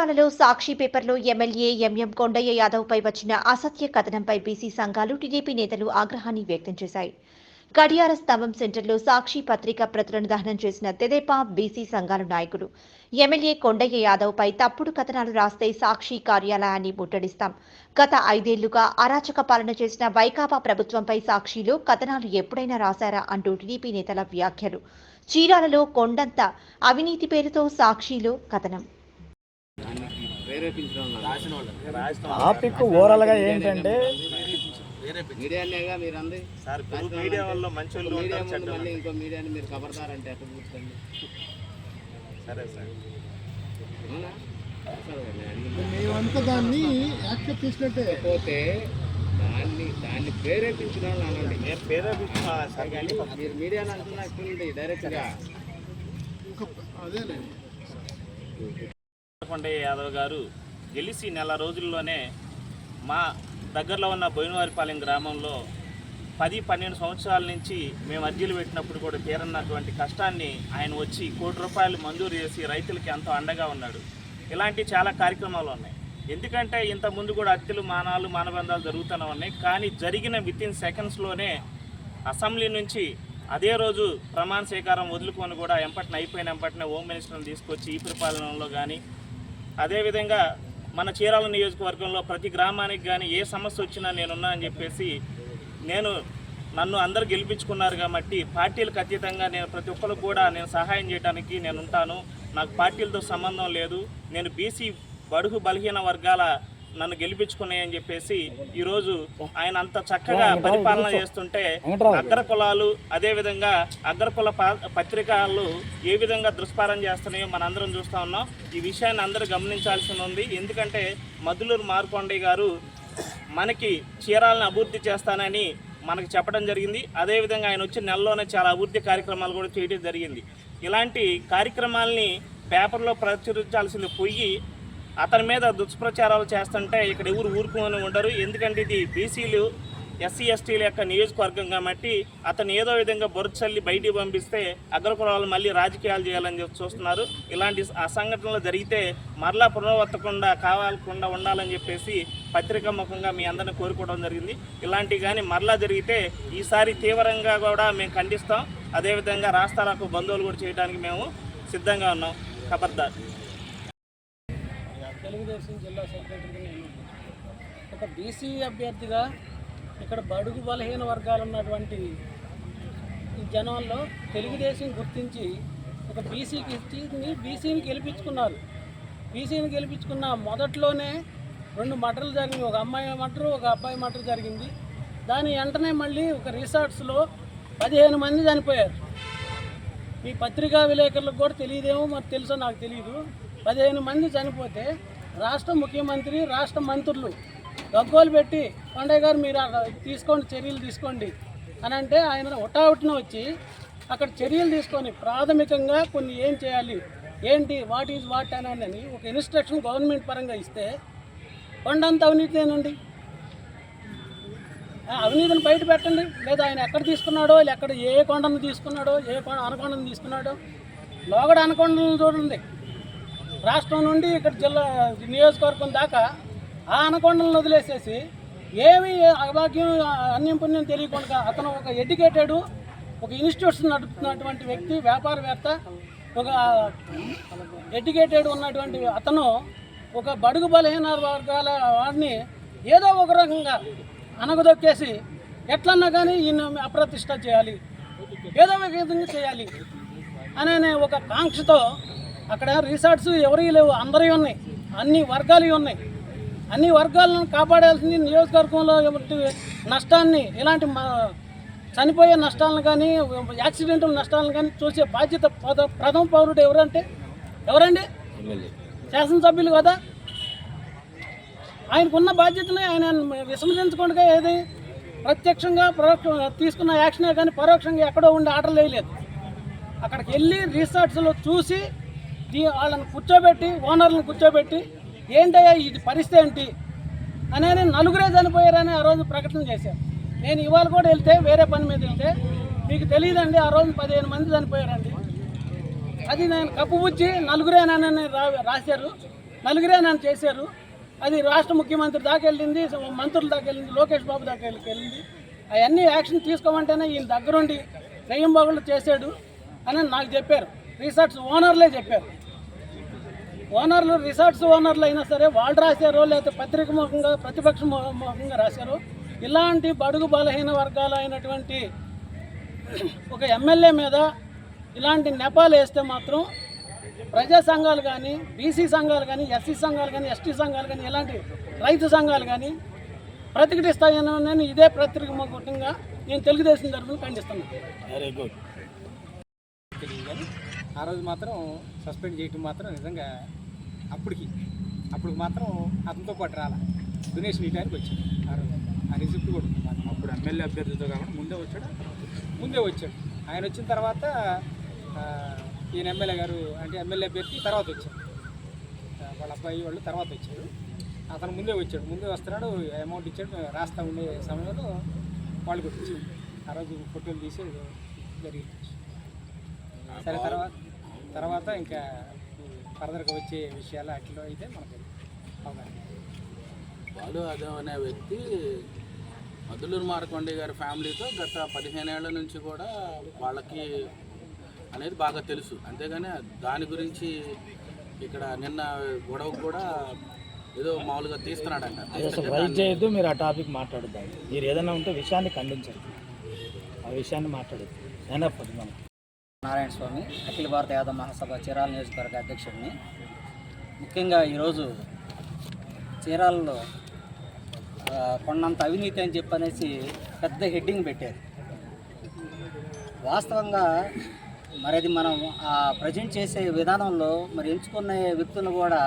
చీరాలలో సాక్షి పేపర్లో MLA MM Kondaiah యాదవ్పై వచ్చిన అసత్య కథనంపై బీసీ సంఘాలు టీడీపీ నేతలు ఆగ్రహాన్ని వ్యక్తం చేశాయి. గడియార స్తంభం సెంటర్లో సాక్షి పత్రిక ప్రతులను దహనం చేసిన తెదేపా బీసీ సంఘాల నాయకులు. ఎమ్మెల్యే కొండయ్య యాదవ్పై తప్పుడు కథనాలు రాస్తే సాక్షి కార్యాలయాన్ని ముట్టడిస్తాం. గత ఐదేళ్ళుగా అరాచక పాలన చేసిన వైకాపా ప్రభుత్వంపై సాక్షిలో కథనాలు ఎప్పుడైనా రాశారా అంటూ టీడీపీ నేతల వ్యాఖ్యలు. చీరాలలో కొండంత అవినీతి పేరుతో సాక్షిలో కథనం. టాపిక్ ఓవరాల్గా ఏంటంటే మీడియానేగా మీరు అంది సార్ ఇప్పుడు మీడియా వల్ల మంచి ఇంకో మీడియాని మీరు కూర్చోండి. సరే సార్. మేమంతా దాన్ని యాక్సెప్ట్ చేసినట్టే. పోతే దాన్ని దాన్ని ప్రేరేపించిన వాళ్ళు అనండి. నేను ప్రేరేపిస్తున్నా సార్ కానీ మీరు మీడియాని అంటున్నా చూడండి డైరెక్ట్గా. అదేలే. కొండయ్య యాదవ్ గారు గెలిచి నెల రోజుల్లోనే మా దగ్గరలో ఉన్న బోయినవారిపాలెం గ్రామంలో పది పన్నెండు సంవత్సరాల నుంచి మేము అర్జీలు పెట్టినప్పుడు కూడా తీరన్నటువంటి కష్టాన్ని ఆయన వచ్చి కోటి రూపాయలు మంజూరు చేసి రైతులకి ఎంతో అండగా ఉన్నాడు. ఇలాంటి చాలా కార్యక్రమాలు ఉన్నాయి. ఎందుకంటే ఇంత ముందు కూడా హత్యలు మానాలు మానబంధాలు జరుగుతూనే ఉన్నాయి. కానీ జరిగిన విత్ ఇన్ సెకండ్స్లోనే అసెంబ్లీ నుంచి అదే రోజు ప్రమాణ స్వీకారం వదులుకొని కూడా ఎంపటిని అయిపోయిన ఎంపటినే హోమ్ మినిస్టర్ని తీసుకొచ్చి ఈ పరిపాలనలో కానీ అదేవిధంగా మన చీరాల నియోజకవర్గంలో ప్రతి గ్రామానికి కానీ ఏ సమస్య వచ్చినా నేనున్నా అని చెప్పేసి నేను నన్ను అందరు గెలిపించుకున్నారు కాబట్టి పార్టీలకు అతీతంగా నేను ప్రతి ఒక్కరికి కూడా నేను సహాయం చేయడానికి నేను ఉంటాను. నాకు పార్టీలతో సంబంధం లేదు. నేను బీసీ బడుగు బలహీన వర్గాల నన్ను గెలిపించుకున్నాయని చెప్పేసి ఈరోజు ఆయన అంత చక్కగా పరిపాలన చేస్తుంటే అగ్ర కులాలు అదేవిధంగా అగ్ర కుల పా- పత్రికలు ఏ విధంగా దుష్పారం చేస్తున్నాయో మనందరం చూస్తూ ఉన్నాం. ఈ విషయాన్ని అందరూ గమనించాల్సి ఉంది. ఎందుకంటే మధులూరు మార్కొండయ్య గారు మనకి చీరాలను అభివృద్ధి చేస్తానని మనకు చెప్పడం జరిగింది. అదేవిధంగా ఆయన వచ్చిన నెలలోనే చాలా అభివృద్ధి కార్యక్రమాలు కూడా చేయడం జరిగింది. ఇలాంటి కార్యక్రమాల్ని పేపర్లో ప్రచురించాల్సింది పోయి అతని మీద దుష్ప్రచారాలు చేస్తుంటే ఇక్కడ ఎవరు ఊరుకుని ఉండరు. ఎందుకంటే ఇది బీసీలు ఎస్సీ ఎస్టీల యొక్క నియోజకవర్గం కాబట్టి అతను ఏదో విధంగా బొరుచల్లి బయటికి పంపిస్తే అగ్రకులాలు మళ్ళీ రాజకీయాలు చేయాలని చెప్పి చూస్తున్నారు. ఇలాంటి ఆ సంఘటనలు జరిగితే మరలా పునరావర్తకుండా కావాలకుండా ఉండాలని చెప్పేసి పత్రికా ముఖంగా మీ అందరిని కోరుకోవడం జరిగింది. ఇలాంటివి కానీ మరలా జరిగితే ఈసారి తీవ్రంగా కూడా మేము ఖండిస్తాం. అదేవిధంగా రాష్ట్రాలకు బంధువులు కూడా చేయడానికి మేము సిద్ధంగా ఉన్నాం. ఖబర్దార్ తెలుగుదేశం జిల్లా సెక్రటరీగా నేను ఒక బీసీ అభ్యర్థిగా ఇక్కడ బడుగు బలహీన వర్గాలు ఉన్నటువంటి ఈ జనంలో తెలుగుదేశం గుర్తించి ఒక బీసీకి ఇచ్చి బీసీని గెలిపించుకున్నారు. బీసీని గెలిపించుకున్న మొదట్లోనే రెండు మటర్లు జరిగింది ఒక అమ్మాయి మటర్ ఒక అబ్బాయి మటర్ జరిగింది. దాని వెంటనే మళ్ళీ ఒక రిసార్ట్స్లో పదిహేను మంది చనిపోయారు. మీ పత్రికా విలేకరులకు కూడా తెలియదేమో మరి తెలుసో నాకు తెలియదు పదిహేను మంది చనిపోతే రాష్ట్ర ముఖ్యమంత్రి రాష్ట్ర మంత్రులు గగ్గోలు పెట్టి కొండయ్య గారు మీరు తీసుకోండి చర్యలు తీసుకోండి అని అంటే ఆయన ఒటావుటిన వచ్చి అక్కడ చర్యలు తీసుకొని ప్రాథమికంగా కొన్ని ఏం చేయాలి? ఏంటి? వాట్ ఈజ్ వాట్ అని ఒక ఇన్స్ట్రక్షన్ గవర్నమెంట్ పరంగా ఇస్తే కొండంత అవినీతినండి అవినీతిని బయట పెట్టండి. లేదా ఆయన ఎక్కడ తీసుకున్నాడో ఎక్కడ ఏ కొండను తీసుకున్నాడో ఏ కొండ అనకొండను తీసుకున్నాడో లోగడ అనకొండను చూడండి. రాష్ట్రం నుండి ఇక్కడ జిల్లా నియోజకవర్గం దాకా ఆ అనకొండలను వదిలేసేసి ఏమి అభాగ్యం అన్యం పుణ్యం తెలియకుండా అతను ఒక ఎడ్యుకేటెడ్ ఒక ఇన్స్టిట్యూషన్ నడుపుతున్నటువంటి వ్యక్తి వ్యాపారవేత్త ఒక ఎడ్యుకేటెడ్ ఉన్నటువంటి అతను ఒక బడుగు బలహీన వర్గాల వాడిని ఏదో ఒక రకంగా అనగదొక్కేసి ఎట్లన్నా కానీ ఈయన అప్రతిష్ట చేయాలి ఏదో ఒక విధంగా చేయాలి. అనే ఒక కాంక్షతో అక్కడ రిసార్ట్స్ ఎవరి లేవు అందరివి ఉన్నాయి. అన్ని వర్గాలు ఉన్నాయి. అన్ని వర్గాలను కాపాడాల్సింది నియోజకవర్గంలో నష్టాన్ని ఇలాంటి చనిపోయే నష్టాలను కానీ యాక్సిడెంటల్ నష్టాలను కానీ చూసే బాధ్యత ప్రథ- ప్రథమ పౌరుడు ఎవరంటే ఎవరండి? శాసనసభ్యులు కదా? ఆయనకున్న బాధ్యతని ఆయన విస్మరించకుండా ఏది ప్రత్యక్షంగా పరోక్ష తీసుకున్న యాక్షనే కానీ పరోక్షంగా ఎక్కడో ఉండి ఆర్డర్లు వేయలేదు అక్కడికి వెళ్ళి రిసార్ట్స్లో చూసి దీ- వాళ్ళని కూర్చోబెట్టి ఓనర్లను కూర్చోబెట్టి ఏంటయ్యా ఇది పరిస్థితి ఏంటి? అనేది నలుగురే చనిపోయారని ఆ రోజు ప్రకటన చేశారు. నేను ఇవాళ కూడా వెళ్తే వేరే పని మీద వెళ్తే మీకు తెలియదండి ఆ రోజు పదిహేను మంది చనిపోయారండి. అది నేను కప్పుబుచ్చి నలుగురేనని రా రాశారు. నలుగురే నన్ను చేశారు. అది రాష్ట్ర ముఖ్యమంత్రి దాకా వెళ్ళింది మంత్రుల దాకా వెళ్ళింది లోకేష్ బాబు దాకా వెళ్ళింది. అవన్నీ యాక్షన్ తీసుకోమంటేనే ఈయన దగ్గరుండి రెయ్యంబాగులు చేశాడు అని నాకు చెప్పారు. రీసార్ట్స్ ఓనర్లే చెప్పారు. ఓనర్లు రిసార్ట్స్ ఓనర్లు అయినా సరే వాళ్ళు రాశారో లేకపోతే పత్రిక ముఖంగా ప్రతిపక్ష ముఖంగా రాశారో. ఇలాంటి బడుగు బలహీన వర్గాలు అయినటువంటి ఒక ఎమ్మెల్యే మీద ఇలాంటి నెపాలు వేస్తే మాత్రం ప్రజా సంఘాలు కానీ బీసీ సంఘాలు కానీ ఎస్సీ సంఘాలు కానీ ఎస్టీ సంఘాలు కానీ ఇలాంటి రైతు సంఘాలు కానీ ప్రతిఘటిస్తాయని నేను ఇదే ప్రతిక ముఖంగా నేను తెలుగుదేశం తరఫున ఖండిస్తున్నాను. వెరీ గుడ్ ఆ రోజు మాత్రం సస్పెండ్ చేయటం మాత్రం నిజంగా అప్పటికి అప్పుడు మాత్రం అతనితో పాటు రాల. డొనేషన్ ఇవ్వడానికి వచ్చాడు ఆ రోజు. ఆ రిసిప్ట్ కూడా. అప్పుడు ఎమ్మెల్యే అభ్యర్థితో కాకుండా ముందే వచ్చాడు? ముందే వచ్చాడు. ఆయన వచ్చిన తర్వాత ఈయన ఎమ్మెల్యే గారు అంటే ఎమ్మెల్యే అభ్యర్థి తర్వాత వచ్చాడు. ఆ, వాళ్ళ అబ్బాయి వాళ్ళు తర్వాత వచ్చారు. అతను ముందే వచ్చాడు. ముందే వస్తున్నాడు అమౌంట్ ఇచ్చాడు రాస్తా ఉండే సమయంలో వాళ్ళు కొట్టించారు ఆ రోజు ఫోటోలు తీసి జరిగింది. సరే తర్వాత తర్వాత ఇంకా ఫర్దర్గా వచ్చే విషయాలు అట్లా అయితే మనకు బాలు అదం అనే వ్యక్తి మధులూరు మారకొండ గారి ఫ్యామిలీతో గత పదిహేను ఏళ్ళ నుంచి కూడా వాళ్ళకి అనేది బాగా తెలుసు. అంతేగాని దాని గురించి ఇక్కడ నిన్న గొడవ కూడా ఏదో మామూలుగా తీస్తున్నాడంట. రైట్ చేయొద్దు మీరు ఆ టాపిక్ మాట్లాడుద్దాం. మీరు ఏదైనా ఉంటే విషయాన్ని ఖండించండి. ఆ విషయాన్ని మాట్లాడద్దు. ఎనఫ్ అది మనకి. నారాయణ స్వామి అఖిల భారత యాదవ మహాసభ చీరాల నియోజకవర్గ అధ్యక్షుడిని. ముఖ్యంగా ఈరోజు చీరాలలో కొన్నంత అవినీతి అని చెప్పనేసి పెద్ద హెడ్డింగ్ పెట్టారు. వాస్తవంగా మరి అది మనం ఆ ప్రజెంట్ చేసే విధానంలో మరి ఎంచుకునే వ్యక్తులు కూడా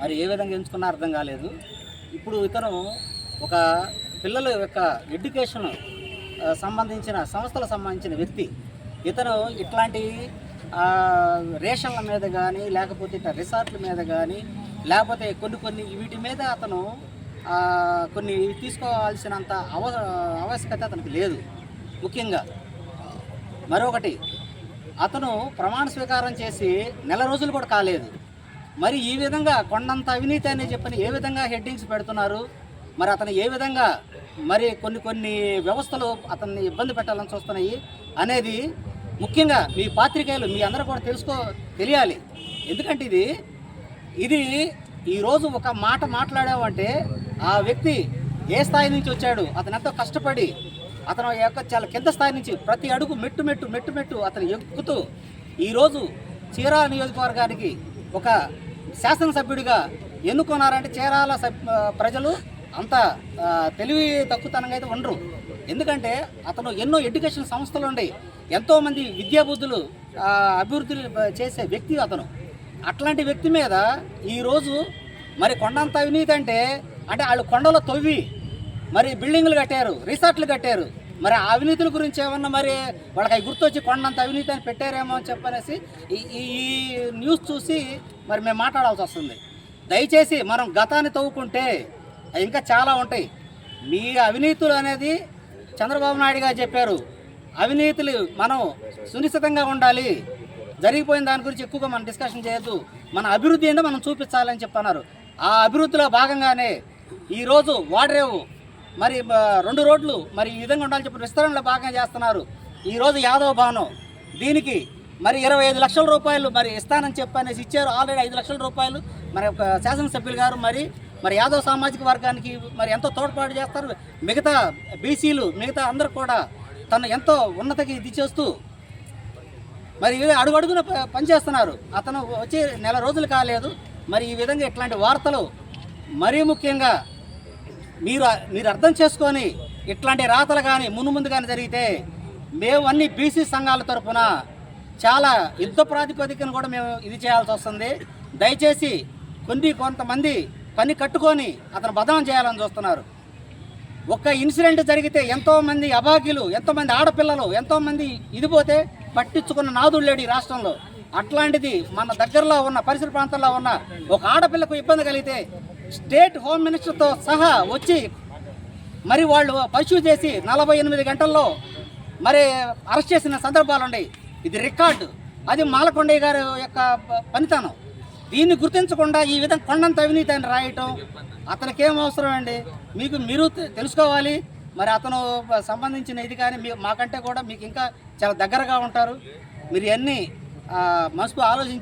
మరి ఏ విధంగా ఎంచుకున్నా అర్థం కాలేదు. ఇప్పుడు ఇతను ఒక పిల్లల యొక్క ఎడ్యుకేషన్ సంబంధించిన సంస్థలకు సంబంధించిన వ్యక్తి. ఇతను ఇట్లాంటి రేషన్ల మీద కానీ లేకపోతే ఇట్లా రిసార్ట్ల మీద కానీ లేకపోతే కొన్ని కొన్ని వీటి మీద అతను కొన్ని తీసుకోవాల్సినంత అవ ఆవశ్యకత అతనికి లేదు. ముఖ్యంగా మరొకటి అతను ప్రమాణ స్వీకారం చేసి నెల రోజులు కూడా కాలేదు. మరి ఈ విధంగా కొండంత అవినీతి అని చెప్పని ఏ విధంగా హెడ్డింగ్స్ పెడుతున్నారు? మరి అతను ఏ విధంగా మరి కొన్ని కొన్ని వ్యవస్థలు అతన్ని ఇబ్బంది పెట్టాలని చూస్తున్నాయి? అనేది ముఖ్యంగా మీ పాత్రికేయులు మీ అందరూ కూడా తెలుసుకో తెలియాలి. ఎందుకంటే ఇది ఇది ఈరోజు ఒక మాట మాట్లాడామంటే ఆ వ్యక్తి ఏ స్థాయి నుంచి వచ్చాడు అతను ఎంతో కష్టపడి అతను యొక్క చాలా కింద స్థాయి నుంచి ప్రతి అడుగు మెట్టు మెట్టు మెట్టు మెట్టు అతను ఎక్కుతూ ఈరోజు చీరాల నియోజకవర్గానికి ఒక శాసనసభ్యుడిగా ఎన్నుకున్నారంటే చీరాల ప్రజలు అంత తెలివి తక్కువతనంగా అయితే ఉండరు. ఎందుకంటే అతను ఎన్నో ఎడ్యుకేషన్ సంస్థలు ఉన్నాయి ఎంతోమంది విద్యాబుద్ధులు అభివృద్ధి చేసే వ్యక్తి అతను. అట్లాంటి వ్యక్తి మీద ఈరోజు మరి కొండంత అవినీతి అంటే అంటే వాళ్ళు కొండలో తవ్వి మరి బిల్డింగ్లు కట్టారు రిసార్ట్లు కట్టారు. మరి ఆ అవినీతుల గురించి ఏమన్నా మరి వాళ్ళకి అవి గుర్తొచ్చి కొండంత అవినీతి అని పెట్టారేమో అని చెప్పనేసి ఈ ఈ న్యూస్ చూసి మరి మేము మాట్లాడాల్సి వస్తుంది. దయచేసి మనం గతాన్ని తవ్వుకుంటే ఇంకా చాలా ఉంటాయి. మీ అవినీతులు అనేది చంద్రబాబు నాయుడు గారు చెప్పారు అవినీతులు మనం సునిశ్చితంగా ఉండాలి. జరిగిపోయిన దాని గురించి ఎక్కువగా మనం డిస్కషన్ చేయొద్దు. మన అభివృద్ధి ఏంటో మనం చూపించాలని చెప్పన్నారు. ఆ అభివృద్ధిలో భాగంగానే ఈరోజు వాడరేవు మరి రెండు రోడ్లు మరి ఈ విధంగా ఉండాలని చెప్పి విస్తరణలో భాగంగా చేస్తున్నారు. ఈరోజు యాదవ భవనం దీనికి మరి ఇరవై ఐదు లక్షల రూపాయలు మరి ఇస్తానని చెప్పనేసి ఇచ్చారు. ఆల్రెడీ ఐదు లక్షల రూపాయలు మరి ఒక శాసనసభ్యులు గారు మరి మరి యాదవ్ సామాజిక వర్గానికి మరి ఎంతో తోడ్పాటు చేస్తారు. మిగతా బీసీలు మిగతా అందరూ కూడా తను ఎంతో ఉన్నతకి ఇది చేస్తూ మరి ఇవి అడుగడుగున ప- పనిచేస్తున్నారు. అతను వచ్చి నెల రోజులు కాలేదు. మరి ఈ విధంగా ఇట్లాంటి వార్తలు మరీ ముఖ్యంగా మీరు మీరు అర్థం చేసుకొని ఇట్లాంటి రాతలు కానీ మును ముందు కానీ జరిగితే మేము అన్ని బీసీ సంఘాల తరఫున చాలా యుద్ధ ప్రాతిపదికన కూడా మేము ఇది చేయాల్సి వస్తుంది. దయచేసి కొన్ని కొంతమంది పని కట్టుకొని అతను బదనం చేయాలని చూస్తున్నారు. ఒక్క ఇన్సిడెంట్ జరిగితే ఎంతోమంది అభాగ్యులు ఎంతోమంది ఆడపిల్లలు ఎంతోమంది ఇది పోతే పట్టించుకున్న నాదుడు లేడు ఈ రాష్ట్రంలో. అట్లాంటిది మన దగ్గరలో ఉన్న పరిసర ప్రాంతాల్లో ఉన్న ఒక ఆడపిల్లకు ఇబ్బంది కలిగితే స్టేట్ హోమ్ మినిస్టర్తో సహా వచ్చి మరి వాళ్ళు పరిశీలి చేసి నలభై ఎనిమిది గంటల్లో మరి అరెస్ట్ చేసిన సందర్భాలు ఉన్నాయి ఇది రికార్డు. అది మాలకొండయ్య గారి యొక్క పనితనం. దీన్ని గుర్తించకుండా ఈ విధంగా కొండంత అవినీతి అని రాయటం అతనికి ఏం అవసరం అండి? మీకు మీరు తెలుసుకోవాలి. మరి అతను సంబంధించిన ఇది కానీ మీ మాకంటే కూడా మీకు ఇంకా చాలా దగ్గరగా ఉంటారు. మీరు ఇవన్నీ మనసుకు ఆలోచించి